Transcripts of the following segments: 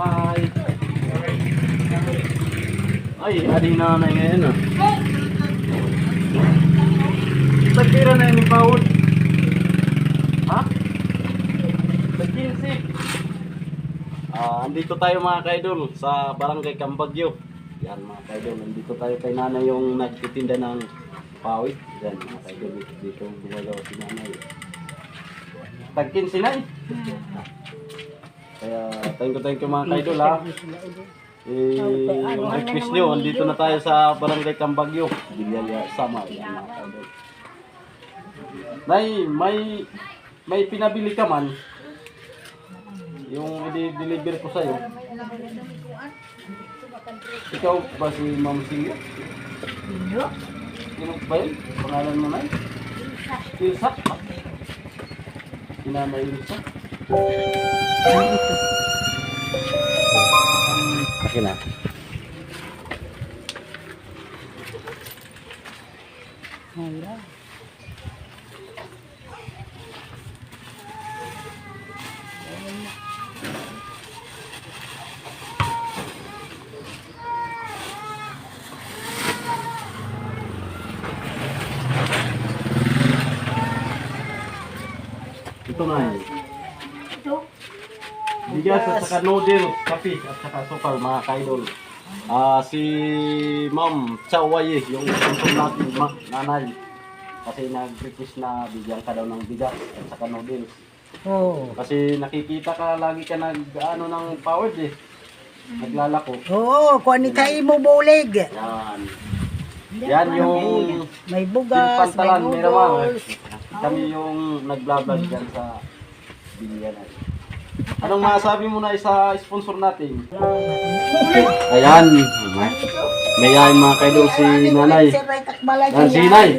Hi. Ay, aling nanay ngayon ah. Tagpira na yung bawod. Ha? Tag 15. Ah, andito tayo mga kaidol sa Barangay Cambagyo. Yan mga kaidol, nandito tayo kay nanay yung nagtitinda ng pawit. Yan mga kaidol, dito, gumagawa si nanay. Tag 15 na eh. Kaya thank you, thank you mga kaidol ha. Eh, yung request nyo, andito na tayo sa Barangay Cambagyo. Bilyaya sama. Yan mga kaidol. Nay, may may pinabili ka man. Yung i-deliver ko sa'yo. Ikaw ba si Ma'am Sige? Sino ba yun? Pangalan mo na yun? Ilsa? Sinama Ilsa? Akin na. Ito na yun. Bigas at saka noodles, kape at saka sukal mga kaidol. Ah, si Ma'am Chawaye, yung sponsor natin, ma, nanay. Kasi nag-request na bigyan ka daw ng bigas at saka noodles. Oo. Kasi nakikita ka lagi ka nag ano ng powered eh. Naglalako. Oo, kung ni kay mo bulig. Yan. Yan yung May bugas, may pantalan, may ramang. noodles. Kami yung nagblabag dyan sa bilian na Anong masabi mo na sa sponsor natin? Ayan. May yain mga kaidol si nanay. Yan, si Nay.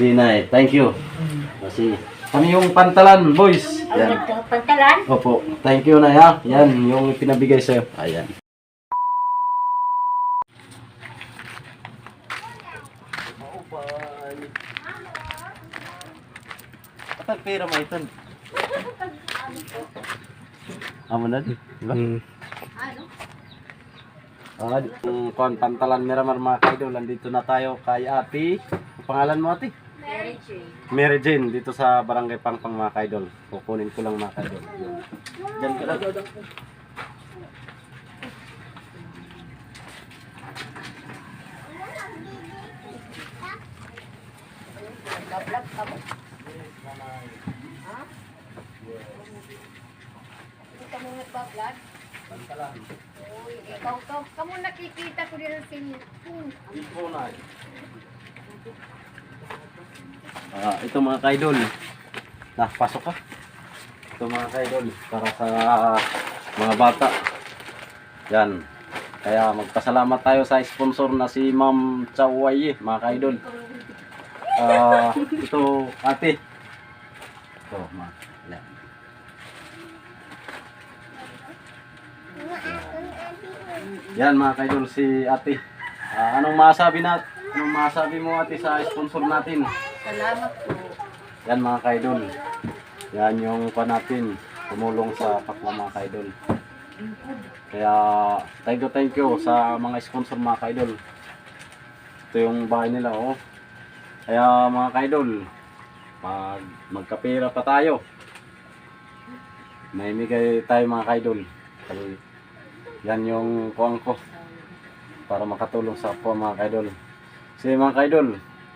Si Nay, thank you. Kasi kami yung pantalan, boys. Yan. Pantalan? Opo, thank you na ya. Yan, yung pinabigay sa'yo. Ayan. Kapag pera mo ito. Amo na di. Diba? Ah, di- yung kuan pantalan Miramar mga kaidol, nandito na tayo kay ate. Ang pangalan mo ate? Mary Jane. Mary Jane dito sa Barangay Pangpang mga kaidol. Kukunin ko lang mga kaidol. Diyan ka lang. Lablab ka mo? Hindi ka mo nagbablog? Uy, ikaw to. Kamu nakikita ko din sa cellphone. Ah, ito mga kaidol. Nah, pasok ka. Ito mga kaidol para sa mga bata. Yan. Kaya magpasalamat tayo sa sponsor na si Ma'am Chawaye, mga kaidol. Ah, ito ate. Ito, ma. Yan. Mga kaidol si ate. Ah, anong masabi na anong masabi mo ate sa sponsor natin? Salamat po. Yan mga kaidol. Yan yung pa natin tumulong sa kapwa mga kaidol. Kaya thank you thank you sa mga sponsor mga kaidol. Ito yung bahay nila oh. Kaya mga kaidol, pag magkapera pa tayo, may migay tayo mga kaidol. Yan yung kuwang ko para makatulong sa kapwa mga kaidol. Kasi mga kaidol,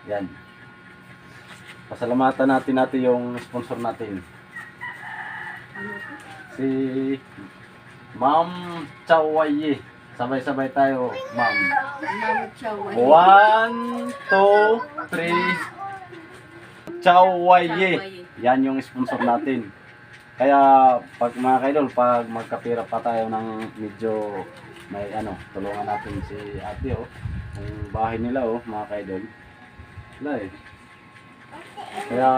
yan. Pasalamatan natin natin yung sponsor natin. Si Ma'am Chawaye. Sabay-sabay tayo, Ma'am. One, two, three. Chawaye. Yan yung sponsor natin. Kaya pag mga kaidol, pag magkapira pa tayo ng medyo may ano, tulungan natin si ate oh. Yung bahay nila oh, mga kaidol. Wala eh. Kaya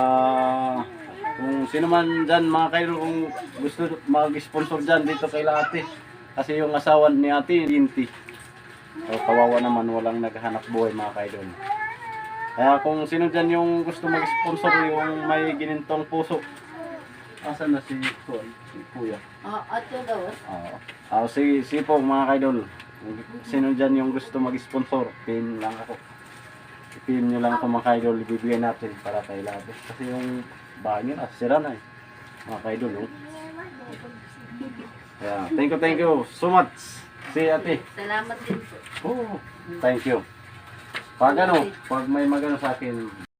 kung sino man dyan mga kaidol kung gusto mag-sponsor dyan dito kay ate. Kasi yung asawa ni ate, Linty. So, kawawa naman, walang naghahanap buhay mga kaidol. Kaya kung sino dyan yung gusto mag-sponsor yung may ginintong puso, Asan na si, Kuya? si Kuya? Ah, ato daw. Oo. Ah, sige, sige po mga kaidol. Sino dyan yung gusto mag-sponsor? Pin lang ako. Pin nyo lang ako mga kaidol. Ibibigay natin para kay Labis. Kasi yung bahay nila, sira na eh. Mga kaidol. Oh. Yeah. Thank you, thank you so much. Si ate. Salamat din po. Oh, thank you. Pag ano, pag may magano sa akin,